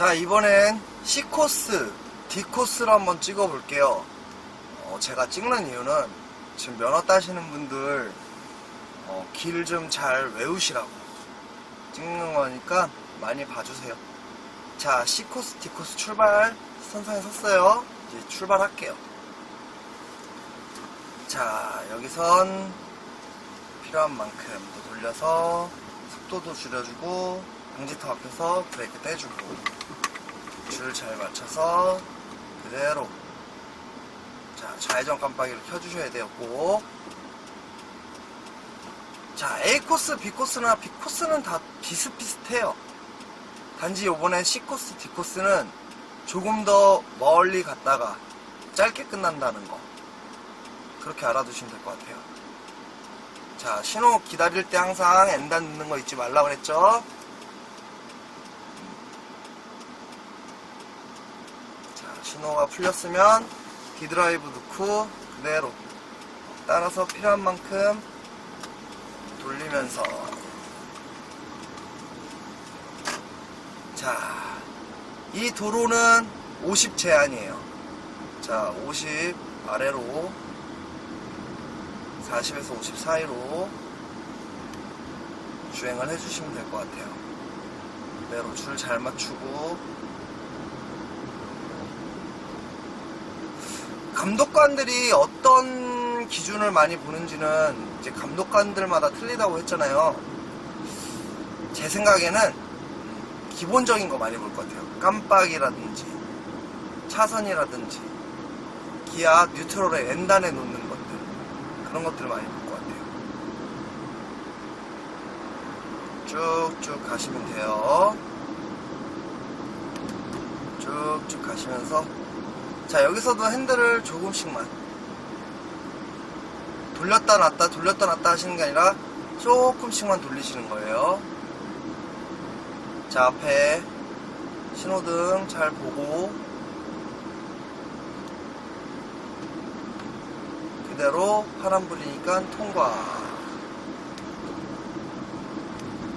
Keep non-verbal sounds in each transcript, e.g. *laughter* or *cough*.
자 이번엔 C코스, D코스를 한번 찍어 볼게요. 어, 제가 찍는 이유는 지금 면허 따시는 분들 어, 길좀 잘 외우시라고. 찍는 거니까 많이 봐주세요. 자 C코스, D코스 출발. 선상에 섰어요. 이제 출발할게요. 자 여기선 필요한 만큼 또 돌려서 속도도 줄여주고 방지턱 앞에서 브레이크 떼주고 줄 잘 맞춰서 그대로 자 좌회전 깜빡이를 켜주셔야 꼭 자, A코스, B코스나 B코스는 다 비슷비슷해요. 단지 요번에 C코스, D코스는 조금 더 멀리 갔다가 짧게 끝난다는 거. 그렇게 알아두시면 될 것 같아요. 자, 신호 기다릴 때 항상 엔단 넣는 거 잊지 말라 그랬죠? 자, 신호가 풀렸으면 디드라이브 넣고 그대로 따라서 필요한 만큼 돌리면서 자, 이 도로는 50 제한이에요. 자, 50 아래로 40에서 50 사이로 주행을 해주시면 될 것 같아요. 그대로 줄 잘 맞추고 감독관들이 어떤 기준을 많이 보는지는 이제 감독관들마다 틀리다고 했잖아요. 제 생각에는 기본적인 거 많이 볼 것 같아요. 깜빡이라든지 차선이라든지 기아 뉴트럴에 엔단에 놓는 것들 그런 것들을 많이 볼 것 같아요. 쭉쭉 가시면 돼요. 쭉쭉 가시면서 자 여기서도 핸들을 조금씩만. 돌렸다 놨다 돌렸다 놨다 하시는 게 아니라 조금씩만 돌리시는 거예요. 자 앞에 신호등 잘 보고. 그대로 파란불이니까 통과.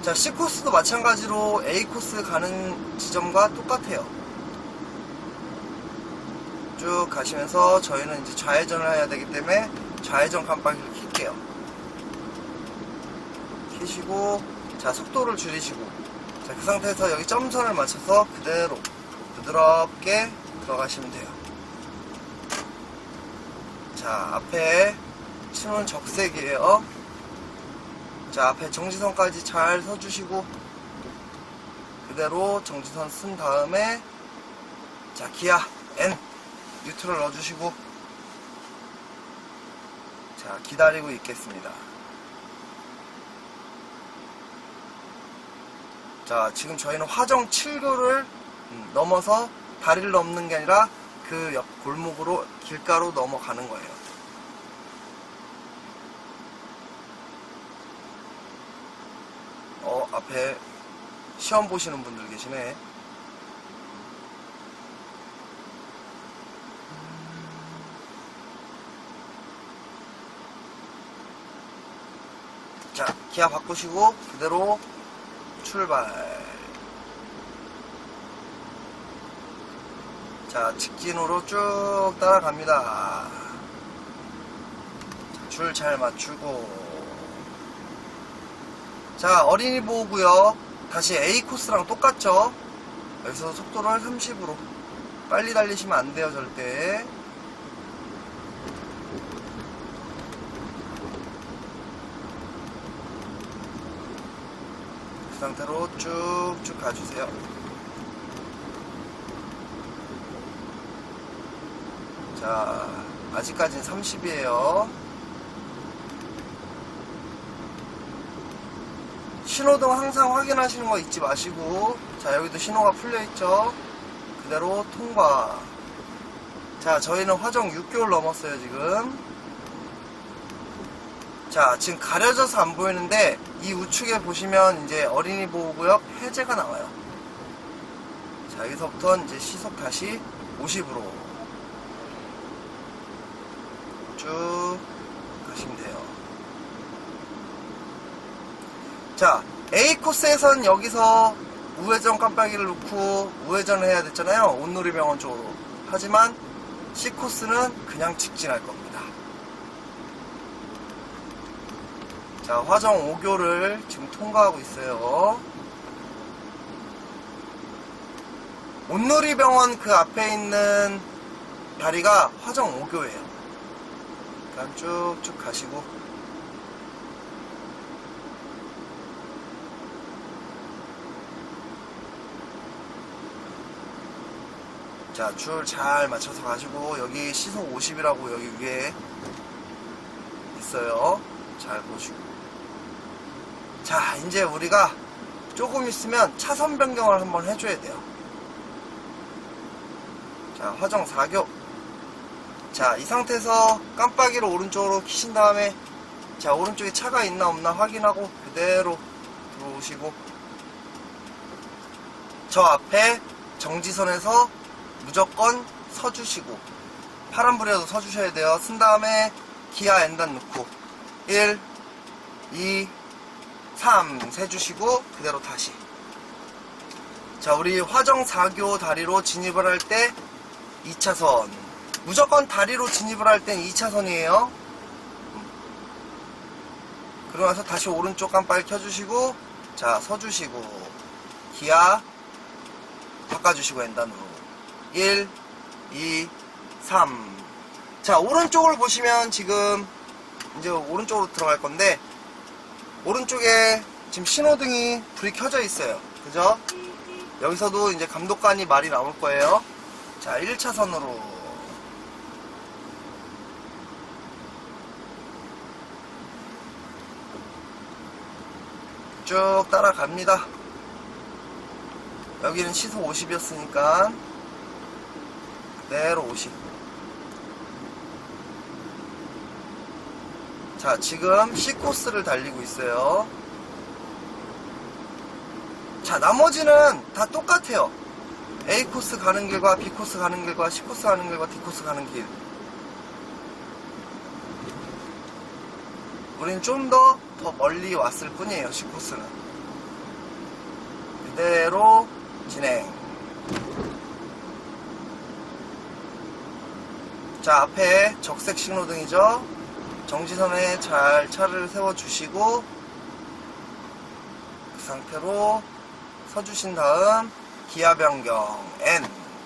자 C코스도 마찬가지로 A코스 가는 지점과 똑같아요 쭉 가시면서 저희는 이제 좌회전을 해야 되기 때문에 좌회전 깜빡이를 킬게요. 키시고 자 속도를 줄이시고 자 그 상태에서 여기 점선을 맞춰서 그대로 부드럽게 들어가시면 돼요. 자 앞에 신호는 적색이에요. 자 앞에 정지선까지 잘 서주시고 그대로 정지선 쓴 다음에 자 기아 N 뉴트럴 넣어주시고 자 기다리고 있겠습니다. 자 지금 저희는 화정 7교를 음, 넘어서 다리를 넘는 게 아니라 그 옆 골목으로 길가로 넘어가는 거예요. 어 앞에 시험 보시는 분들 계시네 자, 기아 바꾸시고 그대로 출발. 자, 직진으로 쭉 따라갑니다. 줄 잘 맞추고. 자, 어린이 보호구역. 다시 A 코스랑 똑같죠? 여기서 속도를 30으로. 빨리 달리시면 안 돼요, 절대. 상태로 쭉쭉 가주세요. 자, 아직까지는 30이에요. 신호등 항상 확인하시는 거 잊지 마시고, 자, 여기도 신호가 풀려있죠? 그대로 통과. 자, 저희는 화정 6개월 넘었어요, 지금. 자, 지금 가려져서 안 보이는데 이 우측에 보시면 이제 어린이 보호구역 해제가 나와요. 자, 여기서부터 이제 시속 다시 50으로 쭉 가시면 돼요. 자, A 코스에선 여기서 우회전 깜빡이를 놓고 우회전을 해야 됐잖아요. 온누리병원 쪽으로. 하지만 C코스는 그냥 직진할 겁니다. 자, 화정 5교를 지금 통과하고 있어요. 온누리병원 그 앞에 있는 다리가 화정 5교예요. 그냥 쭉쭉 가시고 자, 줄 잘 맞춰서 가시고 여기 시속 50이라고 여기 위에 있어요. 잘 보시고. 자, 이제 우리가 조금 있으면 차선 변경을 한번 해줘야 돼요. 자, 화정 4교. 자, 이 상태에서 깜빡이를 오른쪽으로 키신 다음에 자, 오른쪽에 차가 있나 없나 확인하고 그대로 들어오시고 저 앞에 정지선에서 무조건 서주시고 파란불이라도 서주셔야 돼요. 쓴 다음에 기아 엔단 넣고 1, 2, 3 세주시고 그대로 다시. 자 우리 화정 4교 다리로 진입을 할 때 2차선. 무조건 다리로 진입을 할 땐 2차선이에요. 그러고 나서 다시 오른쪽 깜빡이 켜주시고 자 서주시고 기아 바꿔주시고 엔단으로. 1, 2, 3. 자, 오른쪽을 보시면 지금 이제 오른쪽으로 들어갈 건데, 오른쪽에 지금 신호등이 불이 켜져 있어요. 그죠? 여기서도 이제 감독관이 말이 나올 거예요. 자, 1차선으로. 쭉 따라갑니다. 여기는 시속 50이었으니까 그대로 50. 자, 지금 C코스를 달리고 있어요. 자, 나머지는 다 똑같아요. A코스 가는 길과 B코스 가는 길과 C코스 가는 길과 D코스 가는 길. 우린 좀 더, 더 멀리 왔을 뿐이에요, C코스는. 그대로 진행. 자, 앞에 적색 신호등이죠. 정지선에 잘 차를 세워주시고, 그 상태로 서주신 다음, 기아 변경, N.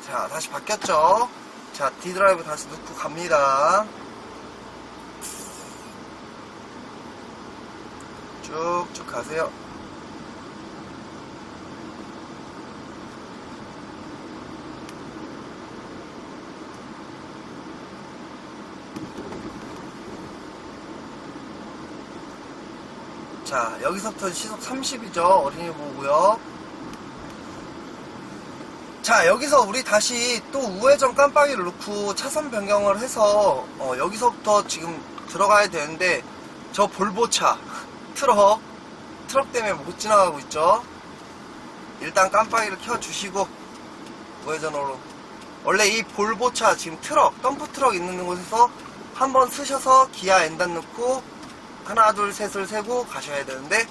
자, 다시 바뀌었죠. 자, D 드라이브 다시 넣고 갑니다. 쭉쭉 가세요. 자, 여기서부터 시속 30이죠. 어린이 보고요. 자, 여기서 우리 다시 또 우회전 깜빡이를 넣고 차선 변경을 해서 어, 여기서부터 지금 들어가야 되는데 저 볼보차 *laughs* 트럭 트럭 때문에 못 지나가고 있죠. 일단 깜빡이를 켜주시고 우회전으로 원래 이 볼보차 지금 트럭 덤프 트럭 있는 곳에서 한번 쓰셔서 기아 엔단 넣고 하나 둘 셋을 세고 가셔야 되는데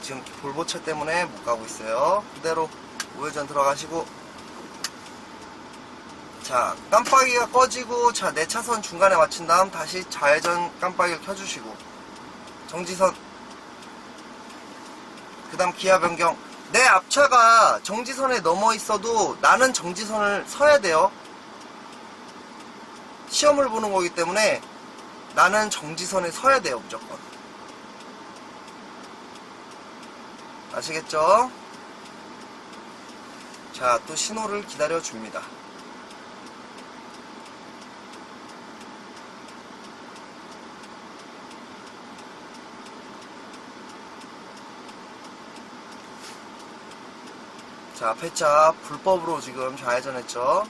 지금 볼보차 때문에 못 가고 있어요. 그대로 우회전 들어가시고. 자 깜빡이가 꺼지고 자 내 차선 중간에 마친 다음 다시 좌회전 깜빡이를 켜주시고. 정지선. 그 다음 기아 변경. 내 앞차가 정지선에 넘어 있어도 나는 정지선을 서야 돼요. 시험을 보는 거기 때문에 나는 정지선에 서야 돼요 무조건. 아시겠죠? 자 또 신호를 기다려 줍니다. 자 앞에 차 불법으로 지금 좌회전했죠?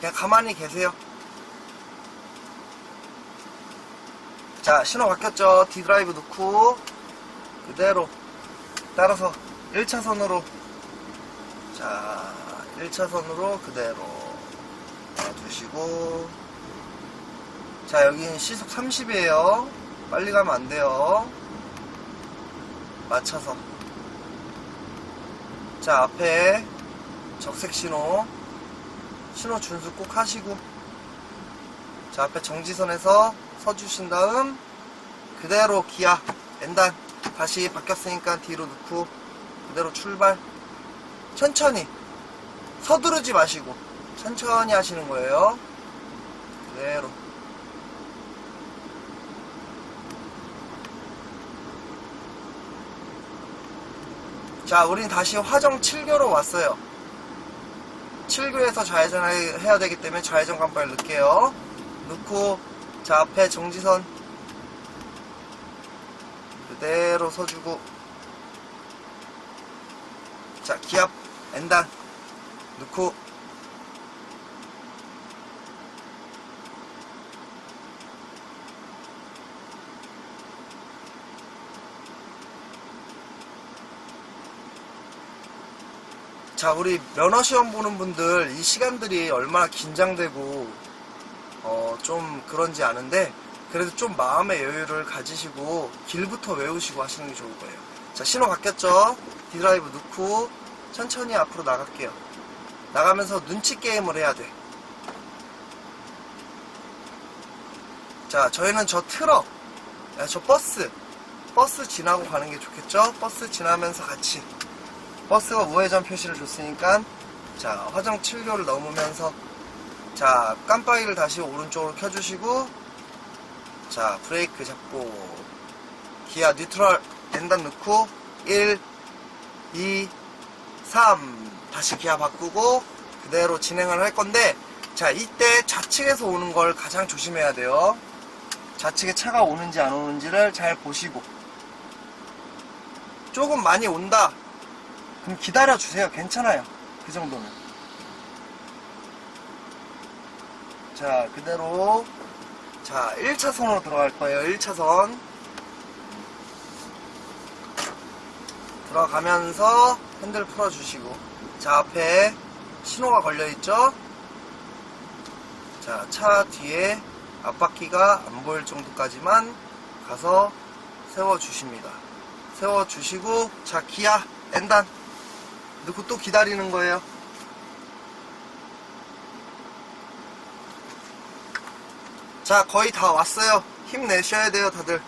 그냥 가만히 계세요 자 신호 바뀌었죠. D드라이브 넣고 그대로 따라서 1차선으로. 자 1차선으로 그대로 놔두시고. 자 여기는 시속 30이에요. 빨리 가면 안 돼요. 맞춰서. 자, 앞에 적색 신호. 신호 준수 꼭 하시고. 자, 앞에 정지선에서 서주신 다음, 그대로 기아, 엔단. 다시 바뀌었으니까 뒤로 넣고, 그대로 출발. 천천히. 서두르지 마시고, 천천히 하시는 거예요. 그대로. 자, 우린 다시 화정 7교로 왔어요. 7교에서 좌회전을 해야 되기 때문에 좌회전 깜빡이 넣을게요. 넣고, 자, 앞에 정지선. 그대로 서주고. 자, 기압, 엔단. 넣고. 자, 우리 면허 시험 보는 분들 이 시간들이 얼마나 긴장되고 어, 좀 그런지 아는데 그래도 좀 마음의 여유를 가지시고 길부터 외우시고 하시는 게 좋을 거예요. 자, 신호 바뀌었죠? 디드라이브 넣고 천천히 앞으로 나갈게요. 나가면서 눈치 게임을 해야 돼. 자, 저희는 저 트럭, 아, 저 버스, 버스 지나고 가는 게 좋겠죠? 버스 지나면서 같이. 버스가 우회전 표시를 줬으니까 자 화정 7교를 넘으면서 자 깜빡이를 다시 오른쪽으로 켜주시고 자 브레이크 잡고 기아 뉴트럴 엔단 넣고 1 2 3 다시 기아 바꾸고 그대로 진행을 할 건데 자 이때 좌측에서 오는 걸 가장 조심해야 돼요 좌측에 차가 오는지 안 오는지를 잘 보시고 조금 많이 온다 그럼 기다려 주세요. 괜찮아요. 그 정도는. 자, 그대로. 자, 1차선으로 들어갈 거예요. 1차선. 들어가면서 핸들 풀어주시고. 자, 앞에 신호가 걸려있죠? 자, 차 뒤에 앞바퀴가 안 보일 정도까지만 가서 세워주십니다. 세워주시고, 자, 기아, 엔단. 넣고 또 기다리는 거예요. 자, 거의 다 왔어요. 힘내셔야 돼요, 다들.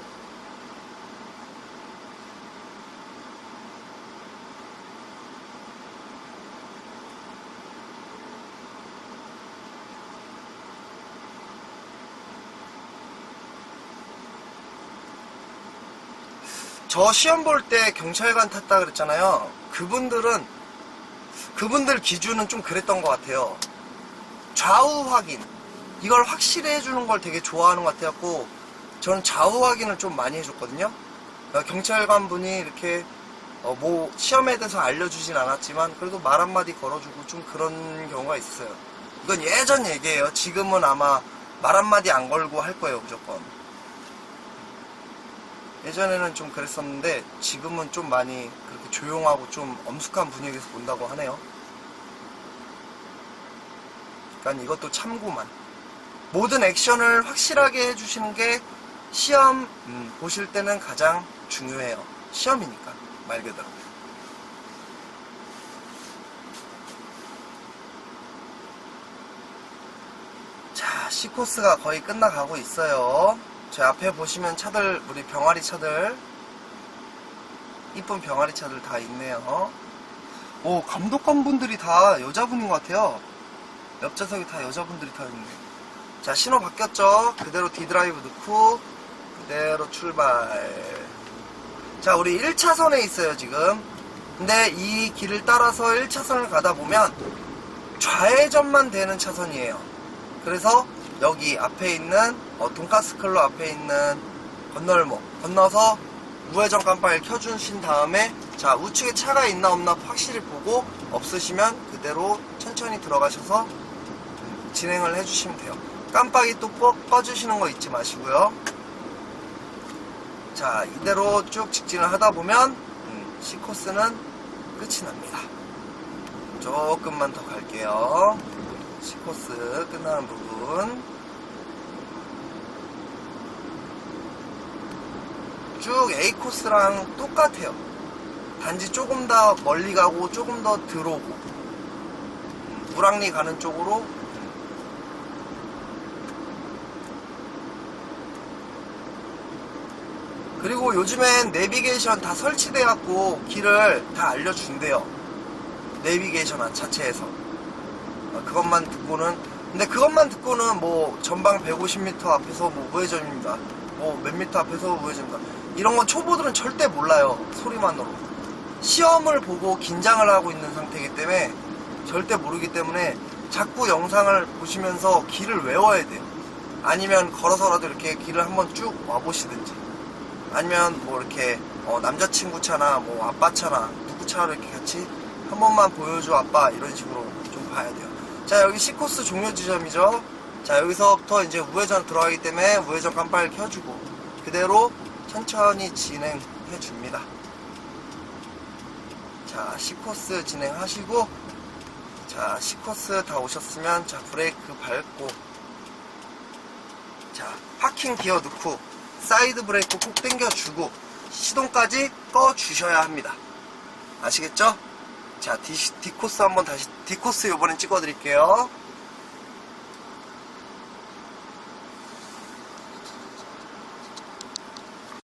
저 시험 볼 때 경찰관 탔다 그랬잖아요. 그분들은 그분들 기준은 좀 그랬던 것 같아요. 좌우 확인 이걸 확실히 해주는 걸 되게 좋아하는 것 같아갖고 저는 좌우 확인을 좀 많이 해줬거든요. 그러니까 경찰관 분이 이렇게 어, 뭐 시험에 대해서 알려주진 않았지만 그래도 말 한마디 걸어주고 좀 그런 경우가 있어요. 이건 예전 얘기예요. 지금은 아마 말 한마디 안 걸고 할 거예요 무조건. 예전에는 좀 그랬었는데 지금은 좀 많이 그렇게 조용하고 좀 엄숙한 분위기에서 본다고 하네요. 그러니까 이것도 참고만. 모든 액션을 확실하게 해주시는 게 시험 음, 보실 때는 가장 중요해요. 시험이니까 말 그대로. 자, C코스가 거의 끝나가고 있어요. 저 앞에 보시면 차들, 우리 병아리 차들, 이쁜 병아리 차들 다 있네요. 오, 감독관 분들이 다 여자분인 것 같아요. 옆 좌석이 다 여자분들이 다 있네. 자, 신호 바뀌었죠? 그대로 D드라이브 넣고, 그대로 출발. 자, 우리 1차선에 있어요, 지금. 근데 이 길을 따라서 1차선을 가다 보면 좌회전만 되는 차선이에요. 그래서 여기 앞에 있는 어, 돈가스 클럽 앞에 있는 건널목 건너서 우회전 깜빡이를 켜주신 다음에 자 우측에 차가 있나 없나 확실히 보고 없으시면 그대로 천천히 들어가셔서 음, 진행을 해주시면 돼요. 깜빡이 또 꺼, 꺼주시는 거 잊지 마시고요. 자 이대로 쭉 직진을 하다 보면 음, C코스는 끝이 납니다. 조금만 더 갈게요. C코스 끝나는 부분 쭉 A코스랑 똑같아요. 단지 조금 더 멀리 가고 조금 더 들어오고 불황리 가는 쪽으로 그리고 요즘엔 내비게이션 다 설치돼 갖고 길을 다 알려준대요. 내비게이션 자체에서. 아, 그것만 듣고는 근데 그것만 듣고는 뭐 전방 150m 앞에서 뭐 우회전입니다. 뭐 몇 미터 앞에서 우회전입니다. 이런 건 초보들은 절대 몰라요 소리만으로. 시험을 보고 긴장을 하고 있는 상태이기 때문에 절대 모르기 때문에 자꾸 영상을 보시면서 길을 외워야 돼요. 아니면 걸어서라도 이렇게 길을 한번 쭉 와보시든지 아니면 뭐 이렇게 어, 남자친구 차나 뭐 아빠 차나 누구 차를 이렇게 같이 한 번만 보여줘 아빠 이런 식으로 좀 봐야 돼요. 자 여기 C코스 종료 지점이죠? 자 여기서부터 이제 우회전 들어가기 때문에 우회전 깜빡이를 켜주고 그대로 천천히 진행해 줍니다. 자 C코스 진행하시고 자 C코스 다 오셨으면 자 브레이크 밟고 자 파킹 기어 넣고 사이드 브레이크 꼭 당겨주고 시동까지 꺼 주셔야 합니다 아시겠죠? 자 D, D코스 한번 다시 D코스 요번엔 찍어 드릴게요